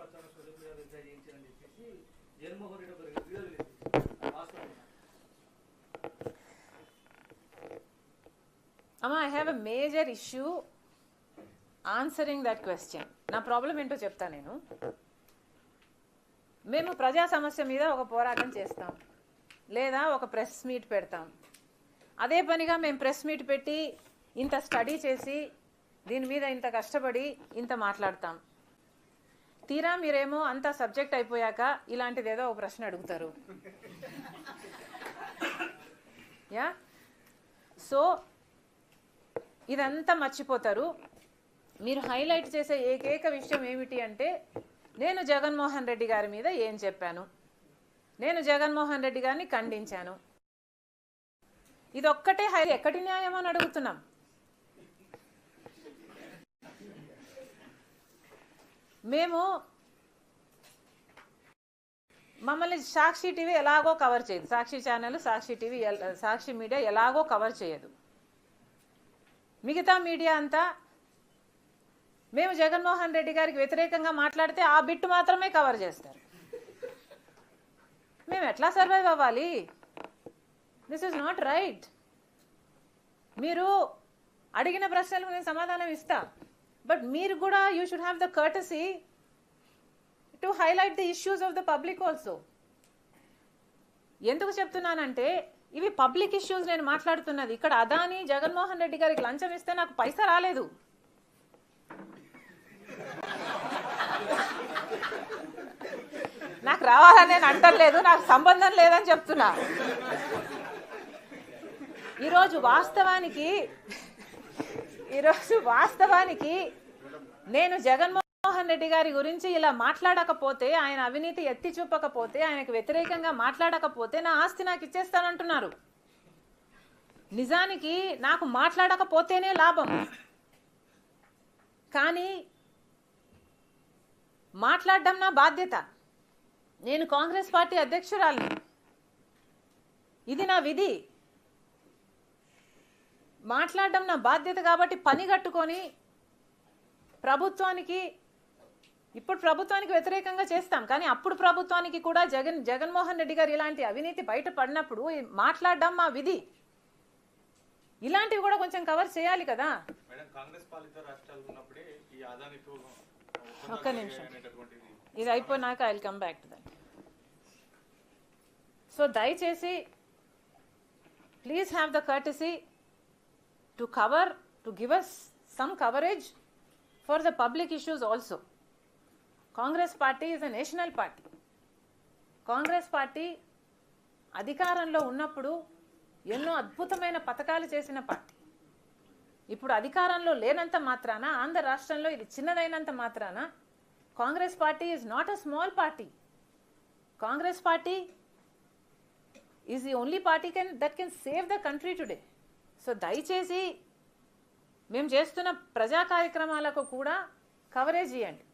ప్రచారం చెప్పేసి జగన్మోహన్ రెడ్డి అమ్మా I have a major issue answering that question నా ప్రాబ్లం ఏంటో చెప్తా నేను. మేము ప్రజా సమస్య మీద ఒక పోరాటం చేస్తాం. లేదా ఒక ప్రెస్ మీట్ పెడతాం. అదే పనిగా మేము ప్రెస్ మీట్ పెట్టి ఇంత స్టడీ చేసి దీని మీద ఇంత కష్టపడి ఇంత మాట్లాడతాం. తీరా మీరేమో అంత సబ్జెక్ట్ అయిపోయాక ఇలాంటిది ఏదో ఒక ప్రశ్న అడుగుతారు. యా? సో ఇదంతా మర్చిపోతారు. మీరు హైలైట్ చేసే ఏకైక విషయం ఏమిటి అంటే నేను జగన్మోహన్ రెడ్డి గారి మీద ఏం చెప్పాను? నేను జగన్మోహన్ రెడ్డి గారిని ఖండించాను. ఇదొక్కటే హై ఎక్కడి న్యాయం అని అడుగుతున్నాం. మేము మమ్మల్ని సాక్షి టీవీ ఎలాగో కవర్ చేయదు. Sakshi channel Sakshi TV Sakshi media ఎలాగో కవర్ చేయదు. మిగతా మీడియా అంతా మేము జగన్మోహన్ రెడ్డి గారికి వ్యతిరేకంగా మాట్లాడితే ఆ బిట్ మాత్రమే కవర్ చేస్తారు. మేము ఎట్లా సర్వైవ్ అవ్వాలి? దిస్ ఇస్ నాట్ రైట్ మీరు అడిగిన ప్రశ్నలకు నేను సమాధానం ఇస్తాను బట్ మీరు కూడా you should have the courtesy to highlight the issues of the public also ఎందుకు చెప్తున్నానంటే ఇవి పబ్లిక్ ఇష్యూస్ నేను మాట్లాడుతున్నది. ఇక్కడ అదాని జగన్మోహన్ రెడ్డి గారికి లంచం ఇస్తే నాకు పైసా రాలేదు. నాకు రావాలని నేను అంటలేదు నాకు సంబంధం లేదని చెప్తున్నా. ఈరోజు వాస్తవానికి ఈరోజు వాస్తవానికి నేను జగన్మోహన్ రెడ్డి గారి గురించి ఇలా మాట్లాడకపోతే ఆయన అవినీతి ఎత్తి చూపకపోతే ఆయనకు వ్యతిరేకంగా మాట్లాడకపోతే నా ఆస్తి నాకు ఇచ్చేస్తానంటున్నారు. నిజానికి నాకు మాట్లాడకపోతేనే లాభం. కానీ మాట్లాడడం నా బాధ్యత. నేను కాంగ్రెస్ పార్టీ అధ్యక్షురాలిని. ఇది నా విధి. మాట్లాడడం నా బాధ్యత కాబట్టి పని కట్టుకొని ప్రభుత్వానికి ఇప్పుడు ప్రభుత్వానికి వ్యతిరేకంగా చేస్తాం. కానీ అప్పుడు ప్రభుత్వానికి కూడా జగన్ జగన్మోహన్ రెడ్డి గారు ఇలాంటి అవినీతి బయట పడినప్పుడు ఈ మాట్లాడడం మా విధి. ఇలాంటివి కూడా కొంచెం కవర్ చేయాలి కదా. ఒక్క నిమిషం. ఇది అయిపోయినాక I come back to that so దయచేసి please have the courtesy to cover to give us some coverage for the public issues also Congress party is a national party Congress party అధికారంలో ఉన్నప్పుడు ఎన్నో అద్భుతమైన పథకాలు చేసిన పార్టీ. ఇప్పుడు అధికారంలో లేనంత మాత్రాన ఆంధ్ర రాష్ట్రంలో ఇది చిన్నదైనంత మాత్రాన Congress party is not a small party Congress party is the only party can that can save the country today so దయచేసి మేము చేస్తున్న ప్రజా కార్యక్రమాలకు కూడా కవరేజ్ ఇవ్వండి